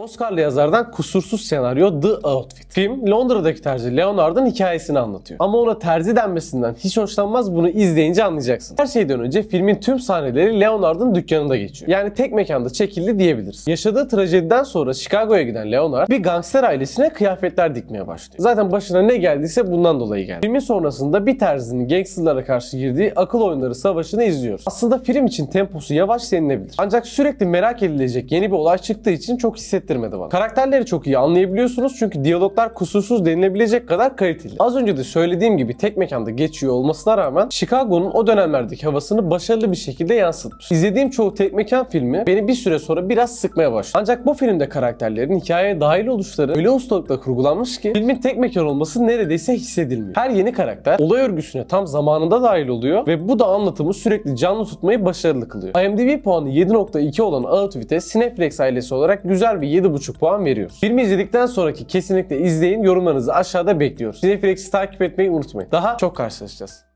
Oscar'lı yazardan kusursuz senaryo The Outfit. Film Londra'daki terzi Leonard'ın hikayesini anlatıyor. Ama ona terzi denmesinden hiç hoşlanmaz bunu izleyince anlayacaksın. Her şeyden önce filmin tüm sahneleri Leonard'ın dükkanında geçiyor. Yani tek mekanda çekildi diyebiliriz. Yaşadığı trajediden sonra Chicago'ya giden Leonard bir gangster ailesine kıyafetler dikmeye başlıyor. Zaten başına ne geldiyse bundan dolayı geldi. Filmin sonrasında bir terzinin gangsterlara karşı girdiği akıl oyunları savaşını izliyoruz. Aslında film için temposu yavaş denilebilir. Ancak sürekli merak edilecek yeni bir olay çıktığı için çok hissettirmedi bana. Karakterleri çok iyi anlayabiliyorsunuz çünkü diyaloglar kusursuz denilebilecek kadar kaliteli. Az önce de söylediğim gibi tek mekanda geçiyor olmasına rağmen Chicago'nun o dönemlerdeki havasını başarılı bir şekilde yansıtmış. İzlediğim çoğu tek mekan filmi beni bir süre sonra biraz sıkmaya başladı. Ancak bu filmde karakterlerin hikayeye dahil oluşları öyle ustalıkla kurgulanmış ki filmin tek mekan olması neredeyse hissedilmiyor. Her yeni karakter olay örgüsüne tam zamanında dahil oluyor ve bu da anlatımı sürekli canlı tutmayı başarılı kılıyor. IMDb puanı 7.2 olan Outfit'e Cineplex ailesi olarak güzel bir 7.5 puan veriyoruz. Filmi izledikten sonraki kesinlikle izleyin yorumlarınızı aşağıda bekliyoruz. Cineplex'i takip etmeyi unutmayın. Daha çok karşılaşacağız.